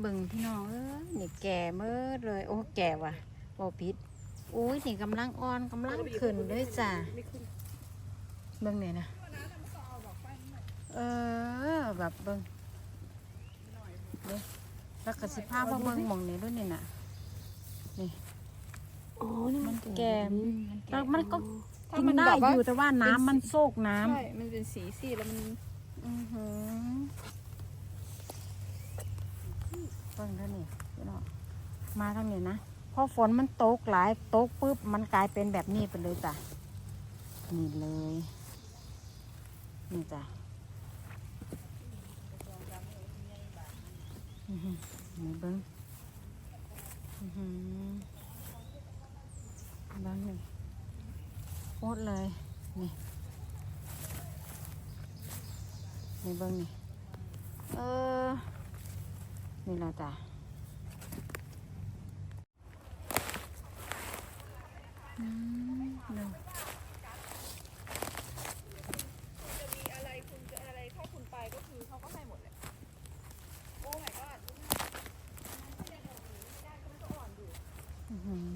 เบิ่งพี่น้องเอ้ยนี่แก่เมื่อเลย โอ้แก่ว่ะบ่ผิดอุ้ยนี่กำลังอ่อนกำลังขึ้นเลยจ้ะเบิ่งเนี่ยนะเออแบบเบิ่งเด้แล้วก็สิพามาเบิ่งหมองนี้ด้วยนี่น่ะอ๋อนี่มัมันนแก่แล้วมันก็ถ้ากินมันได้แบบว่าอยู่แต่ว่าน้ำมันโซกน้ำใช่มันเป็นสีสีแล้วมัน อือหือ เบิ่งเท่านี้พี่น้องมาทางนี้นะพอฝนมันตกหลายตกปุ๊บมันกลายเป็นแบบนี้ไปเลยจ้ะนี่เลยนี่จ้ะอื้อหือนี่เบิ้งอื้อหือเบิ้งนี่โคตรเลยนี่นี่เบิ้งนี่เออ นี่ละจ้ะอืมหนึ่งจะมีอะไรคุณจะอะไรถ้าคุณไปก็คือเขาก็ให้หมดเลยโอ้ my god อื้อหือ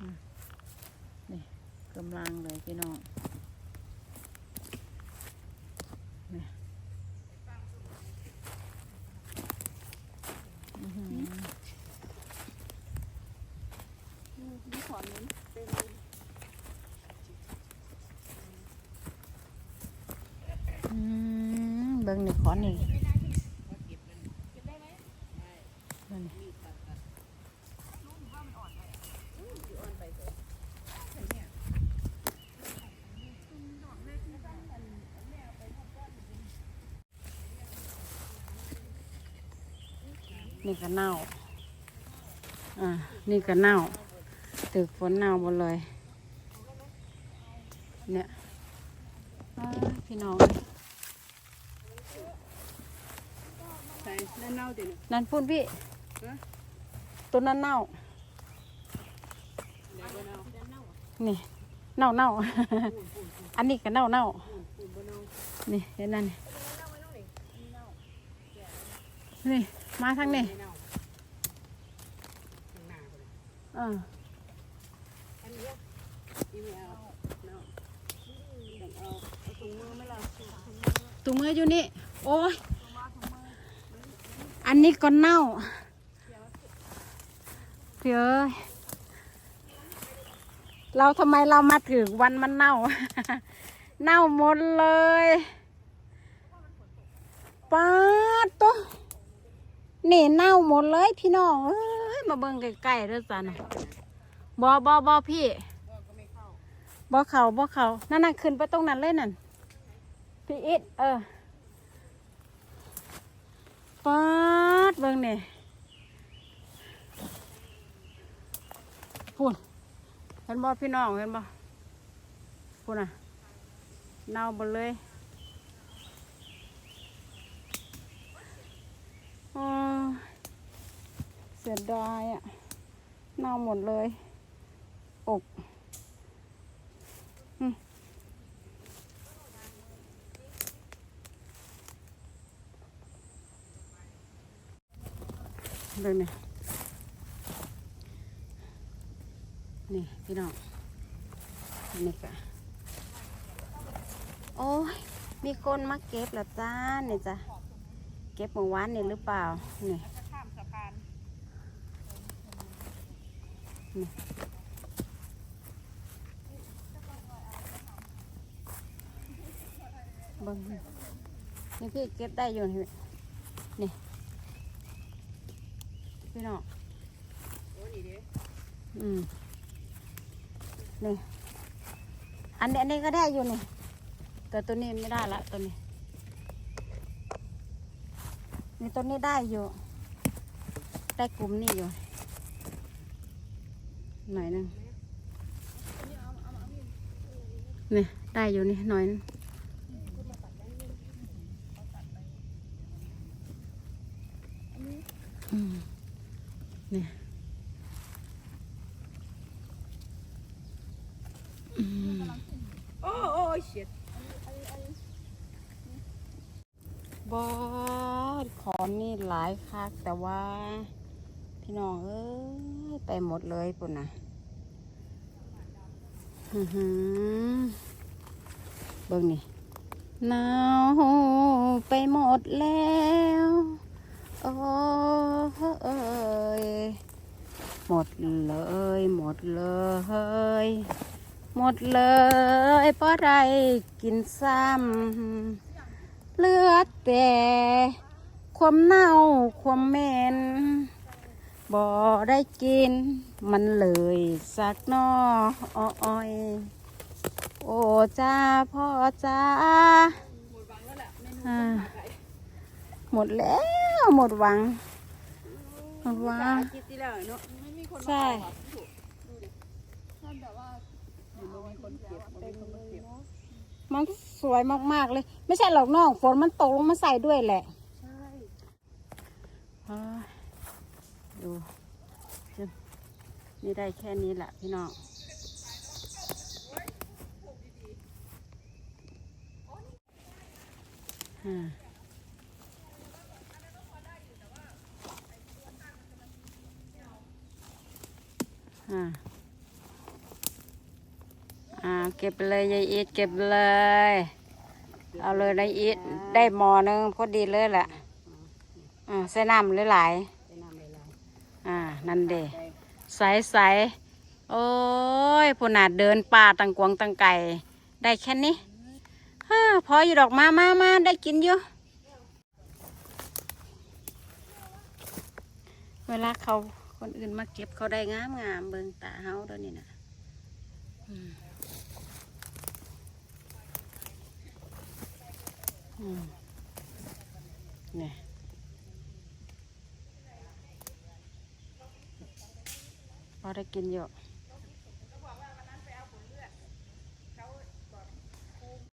อืมนี่กำลังเลยพี่น้องนี่อื้อหือ นี่ขอนนี้เป็นอืมเบิ้งนี่ขอนี่เบิ่งนี่นี่ก็เน่า อ่า นี่ก็เน่า ตึกฝนเน่าหมดเลย เนี่ยอ้าพี่น้องใส่นั่นเน่าเดี๋ยวนี้นั่นพูดพี่ฮะตัวนั้นเน่าเดี๋ยวเน่า นี่ เน่าเน่าอันนี้ก็เน่าเน่าฝุ่นบนเน่านี่เห็นนั่นนี่นี่มาทางนี้ไม่เน่าข้างหน้าเลย เออ อันนี้ อีเมเน่าต้องเอาเอาถุงมือไหม่ล่ะถุงมืออยู่นี่ โอ้ย อันนี้ก็เน่าพี่เอ้ยเราทำไมเรามาถึงวันมันเน่า เน่าหมดเลยป้าตัวนี่เน่าหมดเลยพี่น้องเอ้ยมาเบิ่งใกล้ๆเด้อจ้ะนะบอบอบอพี่ บอเขาบอเขานั่นน่ะขึ้นไปตรงนั้นเลยนั่นพี่อิดเออป๊าดเบิ่งนี่พูนเห็นบ่พี่น้องเห็นบ่พูนอะเน่าหมดเลยโอ้ยเสียดายอะเน่าหมดเลยอก เบิ่งนี่นี่พี่น้องนี่ค่ะโอ้ยมีคนมาเก็บแล้วจ้าเนี่ยจ้ะเก็บเมื่อวานเนี่ยหรือเปล่านี่จะข้ามสะพานเบิ่งนี่นี่พี่เก็บได้อยู่นี่นี่ พี่น้องโอ้นี่เด้อืมนี่อันนี้อันนี้ก็ได้อยู่นี่แต่ตัวนี้ไม่ได้ละตัวนี้นี่ตัวนี้ได้อยู่ ได้กลุ่มนี่อยู่ หน่อยหนึงนี่ได้อยู่นี่หน่อยหนึงอืม นี่อืมโอ้โอ้เฉียดบอดของนี่หลายคักแต่ว่า พี่น้องเอ้ยไปหมดเลยปุ่นนะเบิ่งนี่หนาวไปหมดแล้ว โอ้เอ้ยหมดเลย หมดเลย หมดเลยเพราะไรกินซ้ำเลือดแต่ความเน่าความเหม็นบ่ได้กิน มันเลยสักนออ้อยโอ้จ้าพ่อจ้าหมดแล้ว อ่าหมดแล้วหมดหวังหมดหวังคิดที่แล้วเนาะไม่มีคนใช่ท่านแบบว่าอยู่ลงมีคนเก็บเต็มเลยเนาะมันสวยมากๆเลย ไม่ใช่หรอกน้องฝนมันตกลงมาใส่ด้วยแหละใช่เฮ้ยดูจึ๊บนี่ได้แค่นี้แหละพี่น้องอ่า อ่าอ่าเก็บเลยยายอีทเก็บเลย เอาเลยยายอีทได้หมอหนึงพอดีเลยแหละอ่าใส่น้ำหลายๆไปนำเวลาอ่านั่นเด้ไปใสใสโอ้ยผู้นาดเดินป่าตังกวงตังไก่ได้แค่นี้เฮ้อพออยู่ดอกมามามาได้กินอยู่เวลาเขา คนอื่นมาเก็บเขาได้งามงามเบิงตาเฮาเด้วยนี่นะนี่พอได้กินเยอะ